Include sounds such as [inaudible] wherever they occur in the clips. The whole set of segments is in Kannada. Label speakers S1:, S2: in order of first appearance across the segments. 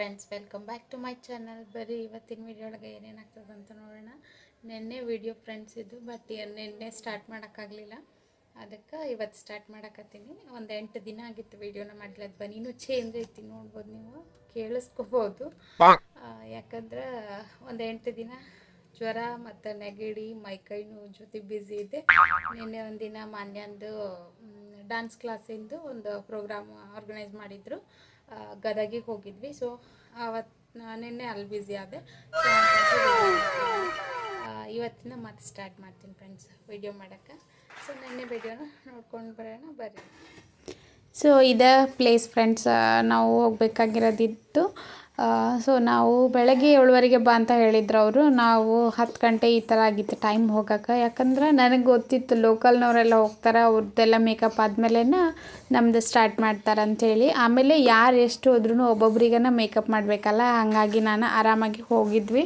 S1: Welcome back to my channel ಬರೀ ಇವತ್ತಿನ ವಿಡಿಯೋ ಒಳಗೆ ಏನೇನು ಆಗ್ತದೆ ಅಂತ ನೋಡೋಣ. ನಿನ್ನೆ ವಿಡಿಯೋ ಫ್ರೆಂಡ್ಸ್ ಇದು ಬಟ್ ನಿನ್ನೆ ಸ್ಟಾರ್ಟ್ ಮಾಡೋಕ್ಕಾಗಲಿಲ್ಲ. ಅದಕ್ಕೆ ಇವತ್ತು ಸ್ಟಾರ್ಟ್ ಮಾಡಕತ್ತೀನಿ. ಒಂದು ಎಂಟು ದಿನ ಆಗಿತ್ತು ವಿಡಿಯೋನ ಮಾಡ್ಲದ್ ಬನ್ನಿನೂ ಚೇಂಜ್ ಐತಿ ನೋಡ್ಬೋದು ನೀವು. ಕೇಳಿಸ್ಕೋಬೋದು. ಯಾಕಂದ್ರೆ ಒಂದು ಎಂಟು ದಿನ ಜ್ವರ ಮತ್ತು ನೆಗಡಿ ಮೈಕೈ ನೋವು ಜೊತೆ ಬ್ಯುಸಿ ಇದೆ ನಿನ್ನೆ ಒಂದಿನ ಮಾನ್ಯಂದು ಡ್ಯಾನ್ಸ್ ಕ್ಲಾಸಿಂದು ಒಂದು ಪ್ರೋಗ್ರಾಮ್ ಆರ್ಗನೈಸ್ ಮಾಡಿದ್ರು. ಗದಗಿಗೆ ಹೋಗಿದ್ವಿ. ಸೊ ಅವತ್ತು ನಿನ್ನೆ ಅಲ್ಲಿ ಬ್ಯುಸಿ ಆದೆ. ಇವತ್ತಿಂದ ಮತ್ತೆ ಸ್ಟಾರ್ಟ್ ಮಾಡ್ತೀನಿ ಫ್ರೆಂಡ್ಸ್ ವಿಡಿಯೋ ಮಾಡೋಕ್ಕೆ. ಸೊ ನಿನ್ನೆ ವಿಡಿಯೋನ ನೋಡ್ಕೊಂಡು ಬರೋಣ, ಬರ್ರಿ. ಸೊ ಇದೇ ಪ್ಲೇಸ್ ಫ್ರೆಂಡ್ಸ್ ನಾವು ಹೋಗ್ಬೇಕಾಗಿರೋದಿತ್ತು. ಸೊ ನಾವು ಬೆಳಗ್ಗೆ ಏಳುವರೆಗೆ ಬಾ ಅಂತ ಹೇಳಿದ್ರು ಅವರು. ನಾವು ಹತ್ತು ಗಂಟೆ ಈ ಥರ ಆಗಿತ್ತು ಟೈಮ್ ಹೋಗೋಕೆ. ಯಾಕಂದ್ರೆ ನನಗೆ ಗೊತ್ತಿತ್ತು ಲೋಕಲ್ನವರೆಲ್ಲ ಹೋಗ್ತಾರೆ ಅವ್ರದ್ದೆಲ್ಲ ಮೇಕಪ್ ಆದಮೇಲೆ ನಮ್ಮದು ಸ್ಟಾರ್ಟ್ ಮಾಡ್ತಾರೆ ಅಂಥೇಳಿ ಆಮೇಲೆ ಯಾರು ಎಷ್ಟು ಹೋದ್ರೂ ಒಬ್ಬೊಬ್ರಿಗನ ಮೇಕಪ್ ಮಾಡಬೇಕಲ್ಲ, ಹಾಗಾಗಿ ನಾನು ಆರಾಮಾಗಿ ಹೋಗಿದ್ವಿ.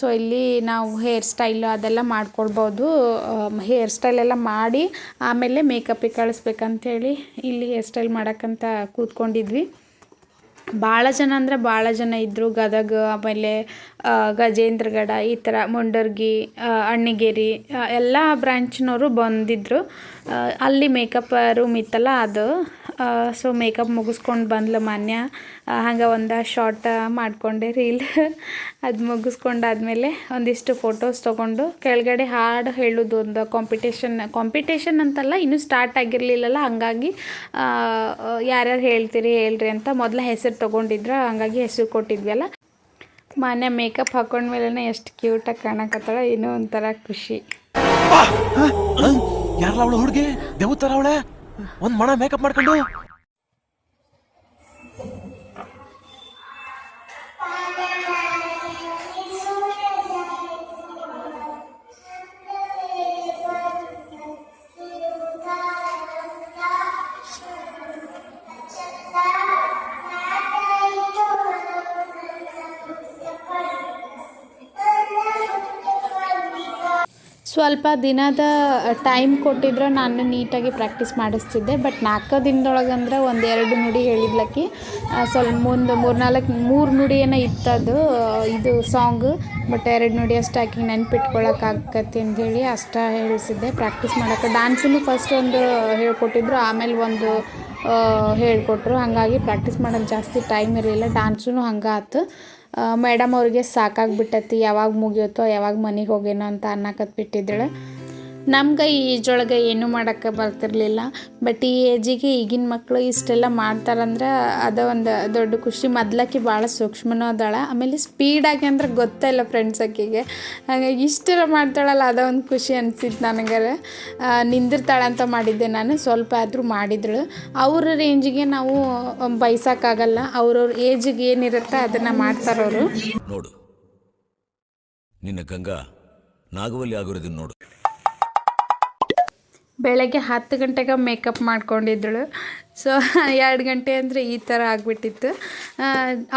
S1: ಸೊ ಇಲ್ಲಿ ನಾವು ಹೇರ್ ಸ್ಟೈಲು ಅದೆಲ್ಲ ಮಾಡ್ಕೊಳ್ಬೋದು. ಹೇರ್ ಸ್ಟೈಲ್ ಎಲ್ಲ ಮಾಡಿ ಆಮೇಲೆ ಮೇಕಪ್ಪಿಗೆ ಕಳಿಸ್ಬೇಕಂತೇಳಿ ಇಲ್ಲಿ ಹೇರ್ ಸ್ಟೈಲ್ ಮಾಡೋಕ್ಕಂತ ಕೂತ್ಕೊಂಡಿದ್ವಿ. ಭಾಳ ಜನ ಅಂದರೆ ಭಾಳ ಜನ ಇದ್ದರು ಗದಗ, ಆಮೇಲೆ ಗಜೇಂದ್ರಗಡ, ಈ ಥರ ಮುಂಡರ್ಗಿ ಅಣ್ಣಿಗೇರಿ ಎಲ್ಲ ಬ್ರ್ಯಾಂಚ್ನವರು ಬಂದಿದ್ದರು ಅಲ್ಲಿ ಮೇಕಪ್ ರೂಮ್ ಇತ್ತಲ್ಲ ಅದು. ಸೊ ಮೇಕಪ್ ಮುಗಿಸ್ಕೊಂಡು ಬಂದ್ಲು ಮಾನ್ಯ. ಹಂಗೆ ಒಂದು ಶಾರ್ಟ್ ಮಾಡಿಕೊಂಡೆ ರೀಲ್. [laughs] ಅದು ಮುಗಿಸ್ಕೊಂಡಾದ್ಮೇಲೆ ಒಂದಿಷ್ಟು ಫೋಟೋಸ್ ತೊಗೊಂಡು ಕೆಳಗಡೆ ಹಾಡು ಹೇಳೋದು ಒಂದು ಕಾಂಪಿಟೇಷನ್ ಕಾಂಪಿಟೇಷನ್ ಅಂತಲ್ಲ ಇನ್ನೂ ಸ್ಟಾರ್ಟ್ ಆಗಿರಲಿಲ್ಲಲ್ಲ, ಹಾಗಾಗಿ ಯಾರ್ಯಾರು ಹೇಳ್ತೀರಿ ಹೇಳ್ರಿ ಅಂತ ಮೊದಲ ಹೆಸರು ತೊಗೊಂಡಿದ್ರು, ಹಂಗಾಗಿ ಹೆಸರು ಕೊಟ್ಟಿದ್ವಲ್ಲ. ಮನೆ ಮೇಕಪ್ ಹಾಕೊಂಡ್ಮೇಲೆ ಎಷ್ಟು ಕ್ಯೂಟಾಗಿ ಕಾಣಕತ್ತಾಳ, ಏನೋ ಒಂಥರ ಖುಷಿ.
S2: ಯಾರಲ್ಲ ಅವಳು ಹುಡುಗಿ? ದೇವತರ ಅವಳೆ? ಒಂದ್ ಮಣ ಮೇಕಪ್ ಮಾಡ್ಕೊಂಡು?
S1: ಸ್ವಲ್ಪ ದಿನದ ಟೈಮ್ ಕೊಟ್ಟಿದ್ರೆ ನಾನು ನೀಟಾಗಿ ಪ್ರಾಕ್ಟೀಸ್ ಮಾಡಿಸ್ತಿದ್ದೆ. ಬಟ್ ನಾಲ್ಕು ದಿನದೊಳಗಂದ್ರೆ ಒಂದು ಎರಡು ನುಡಿ ಹೇಳಿದ್ಲಕ್ಕಿ ಸ್ವಲ್ಪ ಮುಂದೆ ಮೂರು ನಾಲ್ಕು ಮೂರು ನುಡಿ ಏನೋ ಇತ್ತದು, ಇದು ಸಾಂಗ್ ಬಟ್ ಎರಡು ನುಡಿ ಅಷ್ಟು ಆಕಿ ನೆನ್ಪಿಟ್ಕೊಳಕ್ಕಾಗತ್ತೆ ಅಂಥೇಳಿ ಅಷ್ಟ ಹೇಳಿಸಿದ್ದೆ. ಪ್ರಾಕ್ಟೀಸ್ ಮಾಡೋಕ್ಕೆ ಡ್ಯಾನ್ಸನ್ನು ಫಸ್ಟ್ ಒಂದು ಹೇಳ್ಕೊಟ್ಟಿದ್ರು, ಆಮೇಲೆ ಒಂದು ಹೇಳ್ಕೊಟ್ರು. ಹಾಗಾಗಿ ಪ್ರಾಕ್ಟೀಸ್ ಮಾಡೋಕ್ಕೆ ಜಾಸ್ತಿ ಟೈಮ್ ಇರಲಿಲ್ಲ. ಡಾನ್ಸೂ ಹಂಗೆ ಆಯ್ತು ಮೇಡಮ್ ಅವ್ರಿಗೆ ಸಾಕಾಗಿಬಿಟ್ಟತಿ. ಯಾವಾಗ ಮುಗಿಯುತ್ತೋ, ಯಾವಾಗ ಮನೆಗೆ ಹೋಗೇನೋ ಅಂತ ಅನ್ನಕತ್ ಬಿಟ್ಟಿದ್ದಳು ನಮ್ಗೆ ಈ ಈಜೊಳಗೆ ಏನೂ ಮಾಡೋಕ್ಕೆ ಬರ್ತಿರ್ಲಿಲ್ಲ. ಬಟ್ ಈ ಏಜಿಗೆ ಈಗಿನ ಮಕ್ಕಳು ಇಷ್ಟೆಲ್ಲ ಮಾಡ್ತಾರಂದ್ರೆ ಅದ ಒಂದು ದೊಡ್ಡ ಖುಷಿ. ಮೊದ್ಲಕ್ಕೆ ಭಾಳ ಸೂಕ್ಷ್ಮನೂ ಅದಾಳ. ಆಮೇಲೆ ಸ್ಪೀಡಾಗಿ ಅಂದ್ರೆ ಗೊತ್ತೇ ಇಲ್ಲ ಫ್ರೆಂಡ್ಸ್ ಅಕ್ಕಿಗೆ ಹಾಗಾಗಿ ಇಷ್ಟೆಲ್ಲ ಮಾಡ್ತಾಳಲ್ಲ, ಅದ ಒಂದು ಖುಷಿ ಅನಿಸಿದ್ದು ನನಗಾರೆ. ನಿಂದಿರ್ತಾಳೆ ಅಂತ ಮಾಡಿದ್ದೆ ನಾನು. ಸ್ವಲ್ಪ ಆದರೂ ಮಾಡಿದಳು. ಅವ್ರ ರೇಂಜಿಗೆ ನಾವು ಬಯಸೋಕ್ಕಾಗಲ್ಲ ಅವ್ರವ್ರ ಏಜಿಗೆ ಏನಿರುತ್ತೆ ಅದನ್ನು ಮಾಡ್ತಾರವರು
S3: ನೋಡು. ನಿನ್ನ ಗಂಗಾ ನಾಗವಲ್ಲಿ ಆಗಿರೋದನ್ನ ನೋಡು.
S1: ಬೆಳಗ್ಗೆ ಹತ್ತು ಗಂಟೆಗೆ ಮೇಕಪ್ ಮಾಡ್ಕೊಂಡಿದ್ದಳು. ಸೊ [laughs] ಎರಡು ಗಂಟೆ ಅಂದರೆ ಈ ಥರ ಆಗಿಬಿಟ್ಟಿತ್ತು.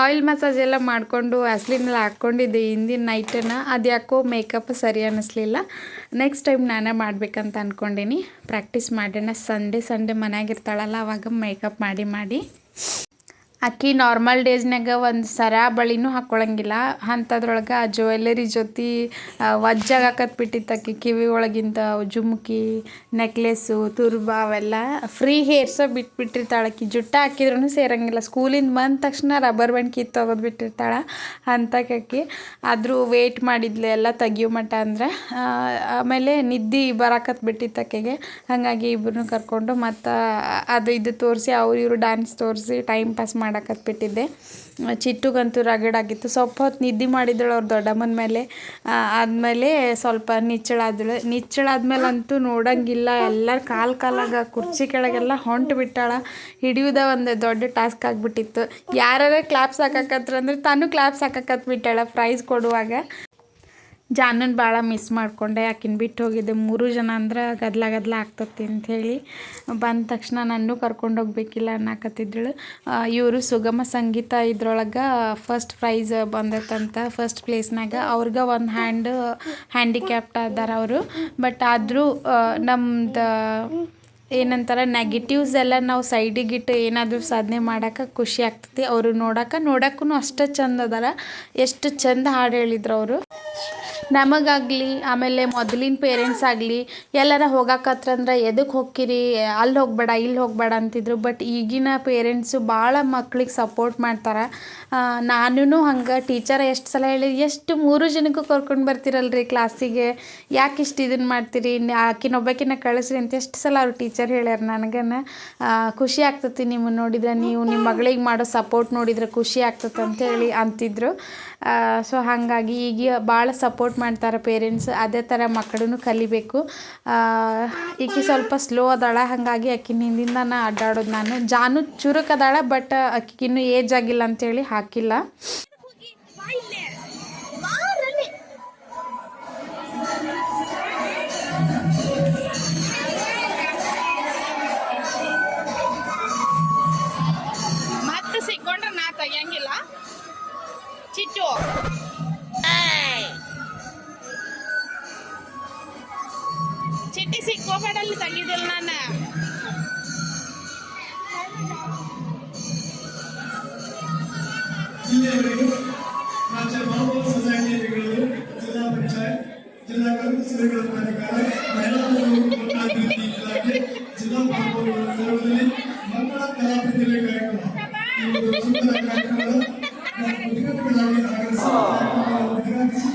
S1: ಆಯಿಲ್ ಮಸಾಜ್ ಎಲ್ಲ ಮಾಡಿಕೊಂಡು ವ್ಯಾಸ್ಲಿನೆಲ್ಲ ಹಾಕ್ಕೊಂಡಿದ್ದೆ ಹಿಂದಿನ ನೈಟನ್ನು ಅದು ಯಾಕೋ ಮೇಕಪ್ ಸರಿ ಅನ್ನಿಸ್ಲಿಲ್ಲ ನೆಕ್ಸ್ಟ್ ಟೈಮ್ ನಾನೇ ಮಾಡಬೇಕಂತ ಅಂದ್ಕೊಂಡೀನಿ ಪ್ರಾಕ್ಟೀಸ್ ಮಾಡೋಣ. ಸಂಡೇ ಸಂಡೇ ಮನೆಯಾಗಿರ್ತಾಳಲ್ಲ ಅವಾಗ ಮೇಕಪ್ ಮಾಡಿ ಮಾಡಿ. ಅಕ್ಕಿ ನಾರ್ಮಲ್ ಡೇಸ್ನಾಗ ಒಂದು ಸರ ಬಳಿನೂ ಹಾಕ್ಕೊಳಂಗಿಲ್ಲ ಅಂಥದ್ರೊಳಗೆ ಆ ಜ್ಯುವೆಲ್ಲರಿ ಜೊತೆ ವಜ್ಜಾಗ ಹಾಕತ್ ಬಿಟ್ಟಿತ್ತು ಅಕ್ಕಿ. ಕಿವಿ ಒಳಗಿಂತ ಜುಮ್ಕಿ ನೆಕ್ಲೆಸ್ಸು ತುರ್ಬ ಅವೆಲ್ಲ ಫ್ರೀ ಹೇರ್ಸ ಬಿಟ್ಬಿಟ್ಟಿರ್ತಾಳೆ ಅಕ್ಕಿ. ಜುಟ್ಟ ಹಾಕಿದ್ರೂ ಸೇರಂಗಿಲ್ಲ. ಸ್ಕೂಲಿಂದ ಬಂದ ತಕ್ಷಣ ರಬ್ಬರ್ ಬ್ಯಾಂಡ್ ಕಿತ್ತು ತೆಗೆದು ಬಿಟ್ಟಿರ್ತಾಳೆ ಅಂಥಕ್ಕಿ ಆದರೂ ವೇಟ್ ಮಾಡಿದ್ಲೆ, ಎಲ್ಲ ತೆಗಿಯೋ ಮಟ್ಟ ಅಂದ್ರೆ ಆಮೇಲೆ ನಿದ್ದೆ ಬರಾಕತ್ ಬಿಟ್ಟಿತ್ತು ಆಕೆಗೆ ಹಾಗಾಗಿ ಇಬ್ಬರನ್ನೂ ಕರ್ಕೊಂಡು ಮತ್ತು ಅದು ಇದು ತೋರಿಸಿ, ಅವ್ರು ಇವರು ಡ್ಯಾನ್ಸ್ ತೋರಿಸಿ ಟೈಮ್ ಪಾಸ್ ಮಾಡಾಕತ್ ಬಿಟ್ಟಿದ್ದೆ ಚಿಟ್ಟುಗಂತೂ ರಗಡಾಗಿತ್ತು. ಸ್ವಲ್ಪ ಹೊತ್ತು ನಿದ್ದೆ ಮಾಡಿದ್ದಳು ಅವ್ರ ದೊಡ್ಡಮ್ಮನ ಮೇಲೆ. ಆದಮೇಲೆ ಸ್ವಲ್ಪ ನಿಚ್ಚಳಾದಳು ನಿಚ್ಚಳಾದ್ಮೇಲೆ ಅಂತೂ ನೋಡಂಗಿಲ್ಲ. ಎಲ್ಲರ ಕಾಲು ಕಾಲಾಗ ಕುರ್ಚಿ ಕೆಳಗೆಲ್ಲ ಹೊಂಟು ಬಿಟ್ಟಾಳ. ಹಿಡಿಯೋದ ಒಂದು ದೊಡ್ಡ ಟಾಸ್ಕ್ ಆಗಿಬಿಟ್ಟಿತ್ತು. ಯಾರು ಕ್ಲಾಪ್ಸ್ ಹಾಕಕತ್ರ ಅಂದ್ರೆ ತಾನು ಕ್ಲಾಪ್ಸ್ ಹಾಕಕತ್ ಬಿಟ್ಟಾಳ ಪ್ರೈಸ್ ಕೊಡುವಾಗ. ಜಾನನ್ ಭಾಳ ಮಿಸ್ ಮಾಡಿಕೊಂಡೆ. ಆಕಿನ ಬಿಟ್ಟು ಹೋಗಿದ್ದೆ ಮೂರು ಜನ ಅಂದ್ರೆ ಗದ್ಲ ಗದ್ಲ ಆಗ್ತತಿ ಅಂಥೇಳಿ ಬಂದ ತಕ್ಷಣ ನನ್ನೂ ಕರ್ಕೊಂಡು ಹೋಗ್ಬೇಕಿಲ್ಲ ಅನ್ನಕತ್ತಿದ್ದಳು. ಇವರು ಸುಗಮ ಸಂಗೀತ ಇದ್ರೊಳಗೆ ಫಸ್ಟ್ ಪ್ರೈಸ್ ಬಂದೈತಂತ ಫಸ್ಟ್ ಪ್ಲೇಸ್ನಾಗ ಅವ್ರಿಗೆ ಒಂದು ಹ್ಯಾಂಡ್ ಹ್ಯಾಂಡಿಕ್ಯಾಪ್ಟ್ ಅದಾರ ಅವರು. ಬಟ್ ಆದರೂ ನಮ್ದು ಏನಂತಾರೆ ನೆಗೆಟಿವ್ಸ್ ಎಲ್ಲ ನಾವು ಸೈಡಿಗಿಟ್ಟು ಏನಾದರೂ ಸಾಧನೆ ಮಾಡೋಕೆ ಖುಷಿ ಆಗ್ತೈತಿ. ಅವರು ನೋಡೋಕೆ ನೋಡೋಕ್ಕೂ ಅಷ್ಟು ಚಂದ ಅದಾರ. ಎಷ್ಟು ಚಂದ ಹಾಡು ಹೇಳಿದ್ರು ಅವರು. ನಮಗಾಗಲಿ, ಆಮೇಲೆ ಮೊದಲಿನ ಪೇರೆಂಟ್ಸ್ ಆಗಲಿ, ಎಲ್ಲಾರ ಹೋಗಕತ್ರಂದ್ರೆ ಎದಕ್ಕೆ ಹೋಗ್ಕಿರಿ ಅಲ್ಲಿ ಹೋಗ್ಬೇಡ, ಇಲ್ಲಿ ಹೋಗ್ಬೇಡ ಅಂತಿದ್ರು. ಬಟ್ ಈಗಿನ ಪೇರೆಂಟ್ಸು ಭಾಳ ಮಕ್ಳಿಗೆ ಸಪೋರ್ಟ್ ಮಾಡ್ತಾರೆ. ನಾನು ಹಂಗೆ ಟೀಚರ್ ಎಷ್ಟು ಸಲ ಹೇಳಿ ಎಷ್ಟು ಮೂರು ಜನಕ್ಕೂ ಕರ್ಕೊಂಡು ಬರ್ತೀರಲ್ರಿ ಕ್ಲಾಸಿಗೆ ಯಾಕೆ ಇಷ್ಟು ಇದನ್ನು ಮಾಡ್ತೀರಿ? ಆಕಿನೊಬ್ಬಾಕಿನ ಕಳಿಸ್ರಿ ಅಂತ ಎಷ್ಟು ಸಲ ಅವ್ರು ಟೀಚರ್ ಹೇಳ್ಯಾರ ನನಗನ. ಖುಷಿ ಆಗ್ತತಿ ನಿಮ್ಮನ್ನು ನೋಡಿದ್ರೆ, ನೀವು ನಿಮ್ಮ ಮಗಳಿಗೆ ಮಾಡೋ ಸಪೋರ್ಟ್ ನೋಡಿದ್ರೆ ಖುಷಿ ಆಗ್ತದೆ ಅಂತೇಳಿ ಅಂತಿದ್ರು. ಸೊ ಹಾಗಾಗಿ ಈಗ ಭಾಳ ಸಪೋರ್ಟ್ ಮಾಡ್ತಾರೆ ಪೇರೆಂಟ್ಸ್, ಅದೇ ಥರ ಮಕ್ಕಳೂ ಕಲಿಬೇಕು. ಈಕೆ ಸ್ವಲ್ಪ ಸ್ಲೋ ಅದಾಳ, ಹಾಗಾಗಿ ಆಕಿನ ಹಿಂದಿಂದ ನಾ ಅಡ್ಡಾಡೋದು ನಾನು. ಜಾನು ಚುರುಕ್ ಅದಾಳ ಬಟ್ ಅಕ್ಕಿ ಇನ್ನೂ ಏಜ್ ಆಗಿಲ್ಲ ಅಂತೇಳಿ ಹಾಕಿಲ್ಲ.
S4: ಇಲ್ಲಿಯವರೆಗೂ ರಾಜ್ಯ ಮಾನವ ಸೊಸೈಟಿಗಳು ಜಿಲ್ಲಾ ಪಂಚಾಯತ್ ಜಿಲ್ಲಾ ಕಲ್ಪು ಸೇವೆಗಳ ಪ್ರಾಧಿಕಾರ ಮಹಿಳಾ ಮತ್ತು ಮಕ್ಕಳ ಅಭಿವೃದ್ಧಿ ಇಲಾಖೆ ಜಿಲ್ಲಾ ಮಾನವ ನೆರವಿನಲ್ಲಿ ಮಕ್ಕಳ ಕಲಾ ಪ್ರತಿಭೆ ಕಾರ್ಯಕ್ರಮ ಈ ಒಂದು ಸುಂದರ ಕಾರ್ಯಕ್ರಮದ ನಮ್ಮ ಉದ್ಘಾಟಕರಾಗಿ ಆಗಮಿಸಿ ಕಾರ್ಯಕ್ರಮವನ್ನು ಉದ್ಘಾಟಿಸಿ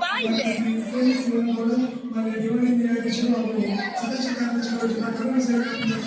S5: ಬಾ ಇಲ್ಲೇ
S4: ಮಾನ್ಯ ಡಿವೈಡಿ ನ್ಯಾಯಾಧೀಶರು ಹಾಗೂ ಸದಸ್ಯ ಕಾರ್ಯದರ್ಶಿಗಳು ಜಿಲ್ಲಾ ಕಲ್ಪು ಸೇವೆಗಳ
S1: ನಿದ್ದೆ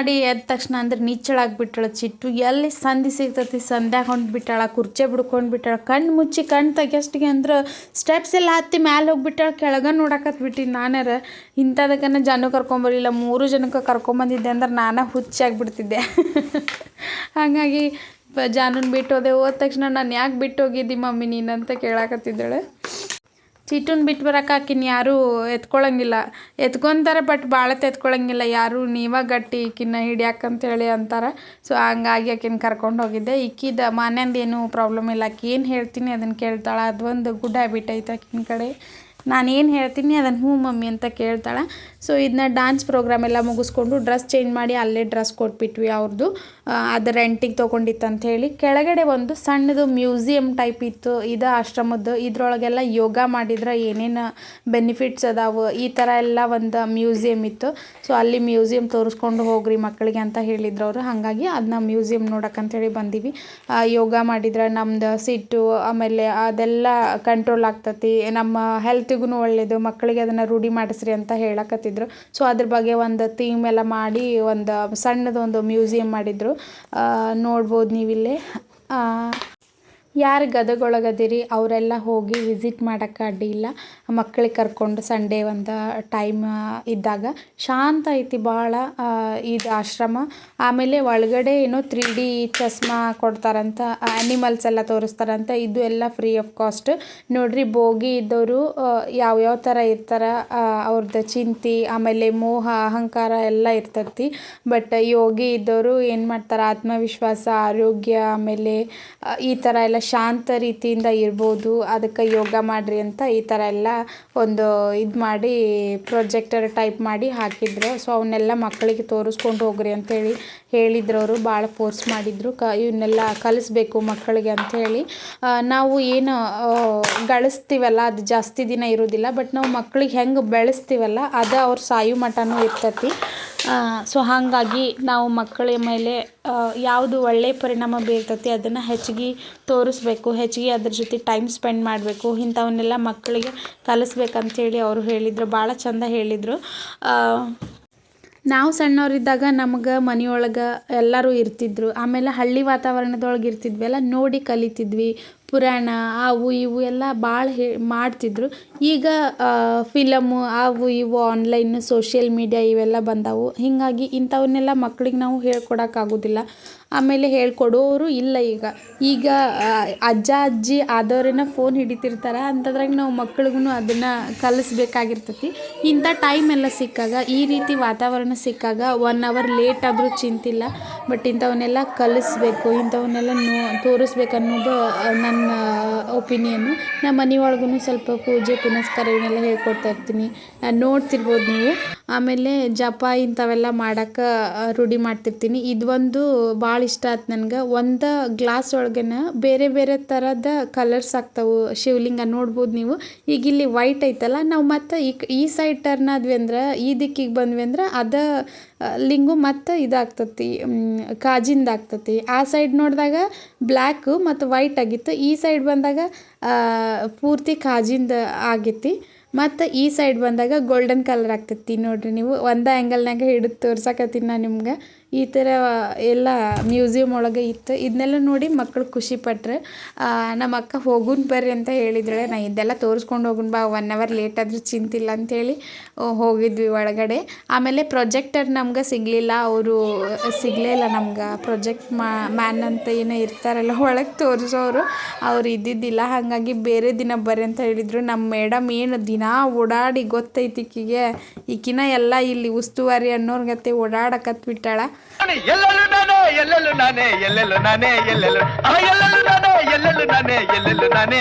S1: ಮಾಡಿ ಎದ್ದ ತಕ್ಷಣ ಅಂದ್ರೆ ನಿಚ್ಚಳಾಗ್ಬಿಟ್ಟಾಳ ಚಿಟ್ಟು. ಎಲ್ಲಿ ಸಂಧಿ ಸಿಗ್ತೈತಿ? ಸಂಧ್ಯಾಗ ಹೊಂಟ್ಬಿಟ್ಟಾಳ ಕುರ್ಚೆ ಬಿಡ್ಕೊಂಡು ಬಿಟ್ಟಾಳ ಕಣ್ಣು ಮುಚ್ಚಿ ಕಣ್ಣು ತೆಗಿಯಷ್ಟಿಗೆ ಅಂದ್ರೆ ಸ್ಟೆಪ್ಸ್ ಎಲ್ಲ ಹತ್ತಿ ಮ್ಯಾಲೆ ಹೋಗ್ಬಿಟ್ಟಾಳ, ಕೆಳಗೆ ನೋಡಕತ್ಬಿಟ್ಟು ನಾನಾರ ಇಂಥದಕ್ಕನ ಜನ ಕರ್ಕೊಂಬರಲಿಲ್ಲ ಮೂರು ಜನಕ್ಕೆ ಕರ್ಕೊಂಬಂದಿದ್ದೆ ಅಂದ್ರೆ ನಾನೇ ಹುಚ್ಚಾಗ್ಬಿಡ್ತಿದ್ದೆ [laughs] ಹಾಗಾಗಿ ಬಿಟ್ಟು ಹೋದೆ. ಹೋದ ತಕ್ಷಣ ನಾನು ಯಾಕೆ ಬಿಟ್ಟು ಹೋಗಿದ್ದಿ ಮಮ್ಮಿ ನೀನಂತ ಕೇಳಾಕತ್ತಿದ್ದಾಳೆ. ಚೀಟುನ್ ಬಿಟ್ಟು ಬರಕ್ಕೆ ಆಕಿನ ಯಾರೂ ಎತ್ಕೊಳಂಗಿಲ್ಲ. ಎತ್ಕೊಂತಾರೆ ಬಟ್ ಭಾಳ ತೆತ್ಕೊಳ್ಳೋಂಗಿಲ್ಲ ಯಾರು ನೀವ ಗಟ್ಟಿ ಈಕಿನ ಹಿಡಿಯಾಕಂತೇಳಿ ಅಂತಾರೆ. ಸೊ ಹಂಗಾಗಿ ಆಕಿನ ಕರ್ಕೊಂಡು ಹೋಗಿದ್ದೆ. ಈಕಿದ ಮನೆಯಿಂದ ಏನೂ ಪ್ರಾಬ್ಲಮ್ ಇಲ್ಲ. ಆಕಿ ಏನು ಹೇಳ್ತೀನಿ ಅದನ್ನು ಕೇಳ್ತಾಳೆ. ಅದೊಂದು ಗುಡ್ ಹ್ಯಾಬಿಟ್ ಐತೆ ಆಕಿನ ಕಡೆ. ನಾನು ಏನು ಹೇಳ್ತೀನಿ ಅದನ್ನು ಹ್ಞೂ ಮಮ್ಮಿ ಅಂತ ಕೇಳ್ತಾಳೆ. ಸೊ ಇದನ್ನ ಡಾನ್ಸ್ ಪ್ರೋಗ್ರಾಮ್ ಎಲ್ಲ ಮುಗಿಸ್ಕೊಂಡು ಡ್ರೆಸ್ ಚೇಂಜ್ ಮಾಡಿ ಅಲ್ಲೇ ಡ್ರೆಸ್ ಕೊಟ್ಬಿಟ್ವಿ ಅವ್ರದ್ದು ಅದು ರೆಂಟಿಗೆ ತೊಗೊಂಡಿತ್ತು ಅಂತ ಹೇಳಿ ಕೆಳಗಡೆ ಒಂದು ಸಣ್ಣದು ಮ್ಯೂಸಿಯಂ ಟೈಪ್ ಇತ್ತು, ಇದು ಆಶ್ರಮದ್ದು. ಇದ್ರೊಳಗೆಲ್ಲ ಯೋಗ ಮಾಡಿದ್ರೆ ಏನೇನು ಬೆನಿಫಿಟ್ಸ್ ಅದಾವು, ಈ ಥರ ಎಲ್ಲ ಒಂದು ಮ್ಯೂಸಿಯಂ ಇತ್ತು. ಸೊ ಅಲ್ಲಿ ಮ್ಯೂಸಿಯಂ ತೋರಿಸ್ಕೊಂಡು ಹೋಗ್ರಿ ಮಕ್ಕಳಿಗೆ ಅಂತ ಹೇಳಿದ್ರು ಅವರು. ಹಾಗಾಗಿ ಅದನ್ನ ಮ್ಯೂಸಿಯಂ ಹೇಳಿ ಬಂದೀವಿ. ಯೋಗ ಮಾಡಿದ್ರೆ ನಮ್ದು ಸಿಟ್ಟು ಆಮೇಲೆ ಅದೆಲ್ಲ ಕಂಟ್ರೋಲ್ ಆಗ್ತತಿ. ನಮ್ಮ ಹೆಲ್ತಿಗೂ ಒಳ್ಳೆಯದು ಮಕ್ಕಳಿಗೆ ಅದನ್ನು ರೂಢಿ ಮಾಡಿಸ್ರಿ ಅಂತ ಹೇಳಕತ್ತಿದ್ರು. ಸೊ ಅದ್ರ ಬಗ್ಗೆ ಒಂದು ಥೀಮ್ ಎಲ್ಲ ಮಾಡಿ ಒಂದು ಸಣ್ಣದೊಂದು ಮ್ಯೂಸಿಯಂ ಮಾಡಿದ್ರು. ನೋಡ್ಬೋದು ನೀವಿಲ್ಲೇ. ಯಾರು ಗದಗೊಳಗದಿರಿ, ಅವರೆಲ್ಲ ಹೋಗಿ ವಿಸಿಟ್ ಮಾಡೋಕ್ಕೆ ಅಡ್ಡಿ ಇಲ್ಲ. ಮಕ್ಕಳಿಗೆ ಕರ್ಕೊಂಡು ಸಂಡೇ ಒಂದು ಟೈಮ್ ಇದ್ದಾಗ ಶಾಂತ ಐತಿ ಭಾಳ ಇದು ಆಶ್ರಮ. ಆಮೇಲೆ ಒಳಗಡೆ ಏನೋ ತ್ರೀ ಡಿ ಚಸ್ಮಾ ಕೊಡ್ತಾರಂತ ಆ್ಯನಿಮಲ್ಸ್ ಎಲ್ಲ ತೋರಿಸ್ತಾರಂತ. ಇದು ಎಲ್ಲ ಫ್ರೀ ಆಫ್ ಕಾಸ್ಟ್ ನೋಡ್ರಿ ಭೋಗಿ ಇದ್ದವರು ಯಾವ್ಯಾವ ಥರ ಇರ್ತಾರೆ ಅವ್ರದ್ದು ಚಿಂತೆ, ಆಮೇಲೆ ಮೋಹ, ಅಹಂಕಾರ ಎಲ್ಲ ಇರ್ತೈತಿ. ಬಟ್ ಯೋಗಿ ಇದ್ದವರು ಏನು ಮಾಡ್ತಾರೆ, ಆತ್ಮವಿಶ್ವಾಸ, ಆರೋಗ್ಯ, ಆಮೇಲೆ ಈ ಥರ ಎಲ್ಲ ಶಾಂತ ರೀತಿಯಿಂದ ಇರ್ಬೋದು, ಅದಕ್ಕೆ ಯೋಗ ಮಾಡಿರಿ ಅಂತ ಈ ಥರ ಎಲ್ಲ ಒಂದು ಇದು ಮಾಡಿ, ಪ್ರೊಜೆಕ್ಟರ್ ಟೈಪ್ ಮಾಡಿ ಹಾಕಿದ್ರು. ಸೊ, ಅವನ್ನೆಲ್ಲ ಮಕ್ಕಳಿಗೆ ತೋರಿಸ್ಕೊಂಡು ಹೋಗ್ರಿ ಅಂತೇಳಿ ಹೇಳಿದ್ರು ಅವರು. ಭಾಳ ಫೋರ್ಸ್ ಮಾಡಿದರು. ಕ ಇವನ್ನೆಲ್ಲ ಕಲಿಸ್ಬೇಕು ಮಕ್ಕಳಿಗೆ ಅಂಥೇಳಿ ನಾವು ಏನು ಗಳಿಸ್ತೀವಲ್ಲ, ಅದು ಜಾಸ್ತಿ ದಿನ ಇರೋದಿಲ್ಲ, ಬಟ್ ನಾವು ಮಕ್ಕಳಿಗೆ ಹೆಂಗೆ ಬೆಳೆಸ್ತೀವಲ್ಲ, ಅದು ಅವ್ರ ಸಾಯು ಮಠನೂ ಇರ್ತೈತಿ. ಸೊ ಹಾಗಾಗಿ ನಾವು ಮಕ್ಕಳ ಮೇಲೆ ಯಾವುದು ಒಳ್ಳೆಯ ಪರಿಣಾಮ ಬೀರ್ತೈತಿ ಅದನ್ನು ಹೆಚ್ಚಿಗೆ ತೋರಿಸ್ಬೇಕು, ಹೆಚ್ಚಿಗೆ ಅದ್ರ ಜೊತೆ ಟೈಮ್ ಸ್ಪೆಂಡ್ ಮಾಡಬೇಕು, ಇಂಥವನ್ನೆಲ್ಲ ಮಕ್ಕಳಿಗೆ ಕಲಿಸ್ಬೇಕಂತೇಳಿ ಅವರು ಹೇಳಿದರು, ಭಾಳ ಚಂದ ಹೇಳಿದರು. ನಾವು ಸಣ್ಣವರಿದ್ದಾಗ ನಮ್ಗೆ ಮನೆಯೊಳಗೆ ಎಲ್ಲರೂ ಇರ್ತಿದ್ರು, ಆಮೇಲೆ ಹಳ್ಳಿ ವಾತಾವರಣದೊಳಗೆ ಇರ್ತಿದ್ವಿ ಎಲ್ಲ ನೋಡಿ ಕಲಿತಿದ್ವಿ ಪುರಾಣ, ಅವು ಇವು ಎಲ್ಲ ಭಾಳ ಹೇ ಮಾಡ್ತಿದ್ರು. ಈಗ ಫಿಲಮು ಅವು ಇವು ಆನ್ಲೈನ್ ಸೋಷಿಯಲ್ ಮೀಡಿಯಾ ಇವೆಲ್ಲ ಬಂದವು. ಹೀಗಾಗಿ ಇಂಥವನ್ನೆಲ್ಲ ಮಕ್ಳಿಗೆ ನಾವು ಹೇಳ್ಕೊಡೋಕ್ಕಾಗೋದಿಲ್ಲ ಆಮೇಲೆ ಹೇಳ್ಕೊಡೋರು ಇಲ್ಲ ಈಗ. ಈಗ ಅಜ್ಜ, ಅಜ್ಜಿ ಆದವ್ರನ್ನ ಫೋನ್ ಹಿಡಿತಿರ್ತಾರೆ ಅಂಥದ್ರಾಗ ನಾವು ಮಕ್ಳಿಗೂ ಅದನ್ನು ಕಲಿಸ್ಬೇಕಾಗಿರ್ತೈತಿ. ಇಂಥ ಟೈಮ್ ಎಲ್ಲ ಸಿಕ್ಕಾಗ, ಈ ರೀತಿ ವಾತಾವರಣ ಸಿಕ್ಕಾಗ ಒನ್ ಅವರ್ ಲೇಟ್ ಆದರೂ ಚಿಂತಿಲ್ಲ. ಬಟ್ ಇಂಥವನ್ನೆಲ್ಲ ಕಲಿಸ್ಬೇಕು, ಇಂಥವನ್ನೆಲ್ಲ ನೋ, ತೋರಿಸ್ಬೇಕು ಅನ್ನೋದು ನನ್ನ ಒಪಿನಿಯನ್ನು ನಮ್ಮ ಮನೆ ಸ್ವಲ್ಪ ಪೂಜೆ ಪುನಸ್ಕಾರ ಇವನ್ನೆಲ್ಲ ಹೇಳ್ಕೊಡ್ತಾ ಇರ್ತೀನಿ. ನೋಡ್ತಿರ್ಬೋದು ನೀವು. ಆಮೇಲೆ ಜಪ ಇಂಥವೆಲ್ಲ ಮಾಡೋಕೆ ರೂಢಿ ಮಾಡ್ತಿರ್ತೀನಿ. ಇದು ಒಂದು ಭಾಳ ಇಷ್ಟ ಆಯ್ತು ನನಗೆ. ಒಂದು ಗ್ಲಾಸ್ ಒಳಗೇನ ಬೇರೆ ಬೇರೆ ಥರದ ಕಲರ್ಸ್ ಆಗ್ತಾವೆ. ಶಿವಲಿಂಗ ನೋಡ್ಬೋದು ನೀವು. ಈಗ ಇಲ್ಲಿ ವೈಟ್ ಐತಲ್ಲ, ನಾವು ಮತ್ತೆ ಈ ಈ ಸೈಡ್ ಟರ್ನ್ ಆದ್ವಿ ಅಂದ್ರೆ, ಈ ದಿಕ್ಕಿಗೆ ಬಂದ್ವಿ ಅಂದ್ರೆ, ಅದ ಲಿಂಗು ಮತ್ತೆ ಇದಾಗ್ತತಿ ಕಾಜಿಂದ ಆಗ್ತತಿ. ಆ ಸೈಡ್ ನೋಡಿದಾಗ ಬ್ಲ್ಯಾಕು ಮತ್ತು ವೈಟ್ ಆಗಿತ್ತು. ಈ ಸೈಡ್ ಬಂದಾಗ ಪೂರ್ತಿ ಕಾಜಿಂದ ಆಗೈತಿ. ಮತ್ತು ಈ ಸೈಡ್ ಬಂದಾಗ ಗೋಲ್ಡನ್ ಕಲರ್ ಆಗ್ತೈತಿ ನೋಡಿರಿ ನೀವು ಒಂದು ಆ್ಯಂಗಲ್ನಾಗ ಹಿಡಿದು ತೋರ್ಸಕತ್ತೀನಿ ನಾನು ನಿಮ್ಗೆ. ಈ ಥರ ಎಲ್ಲ ಮ್ಯೂಸಿಯಮ್ ಒಳಗೆ ಇತ್ತು. ಇದನ್ನೆಲ್ಲ ನೋಡಿ ಮಕ್ಕಳು ಖುಷಿ ಪಟ್ಟರೆ ನಮ್ಮ ಅಕ್ಕ ಹೋಗುನ್ ಬರ್ರಿ ಅಂತ ಹೇಳಿದಳೆ. ನಾ ಇದೆಲ್ಲ ತೋರಿಸ್ಕೊಂಡು ಹೋಗುನ್ ಬಾ ಒನ್ ಅವರ್ ಲೇಟ್ ಆದರೂ ಚಿಂತಿಲ್ಲ ಅಂಥೇಳಿ ಹೋಗಿದ್ವಿ ಒಳಗಡೆ. ಆಮೇಲೆ ಪ್ರೊಜೆಕ್ಟರ್ ನಮ್ಗೆ ಸಿಗಲಿಲ್ಲ. ಅವರು, ಸಿಗಲೇ ಇಲ್ಲ ನಮ್ಗೆ. ಪ್ರೊಜೆಕ್ಟ್ ಮ್ಯಾನ್ ಅಂತ ಏನೋ ಇರ್ತಾರಲ್ಲ, ಒಳಗೆ ತೋರಿಸೋರು. ಅವ್ರು ಇದ್ದಿದ್ದಿಲ್ಲ. ಹಾಗಾಗಿ ಬೇರೆ ದಿನ ಬರ್ರಿ ಅಂತ ಹೇಳಿದರು. ನಮ್ಮ ಮೇಡಮ್ ಏನು ದಿನ ಓಡಾಡಿ ಗೊತ್ತೈತಿ ಈಕಿಗೆ. ಈಕಿನ ಎಲ್ಲ ಇಲ್ಲಿ ಉಸ್ತುವಾರಿ ಅನ್ನೋರ್ಗತ್ತೆ ಓಡಾಡಕತ್ಬಿಟ್ಟಾಳ
S6: ಎಲ್ಲೆಲ್ಲೂ ನಾನೇ ಎಲ್ಲೆಲ್ಲೂ ನಾನೇ ಎಲ್ಲೆಲ್ಲೂ ನಾನೇ, ಎಲ್ಲೆಲ್ಲೂ. ಎಲ್ಲೆಲ್ಲೂ ನಾನೇ ಎಲ್ಲೆಲ್ಲೂ ನಾನೇ ಎಲ್ಲೆಲ್ಲೂ ನಾನೇ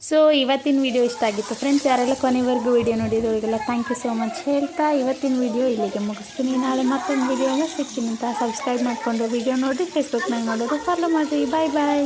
S1: ಸೊ ಇವತ್ತಿನ ವಿಡಿಯೋ ಇಷ್ಟ ಆಗಿತ್ತು. ಫ್ರೆಂಡ್ಸ್ ಯಾರೆಲ್ಲ ಕೊನೆವರೆಗೂ ವಿಡಿಯೋ ನೋಡಿದವರಿಗೆಲ್ಲ ಥ್ಯಾಂಕ್ ಯು ಸೋ ಮಚ್ ಹೇಳ್ತಾ ಇವತ್ತಿನ ವಿಡಿಯೋ ಇಲ್ಲಿಗೆ ಮುಗಿಸ್ತೀನಿ. ನಾಳೆ ಮತ್ತೊಂದು ವಿಡಿಯೋನ ಸಿಗ್ತೀನಿ ಅಂತ ಸಬ್ಸ್ಕ್ರೈಬ್ ಮಾಡಿಕೊಂಡು ವಿಡಿಯೋ ನೋಡಿ ಫೇಸ್ಬುಕ್ನಾಗ ನೋಡೋದು ಫಾಲೋ ಮಾಡಿ ಬಾಯ್ ಬಾಯ್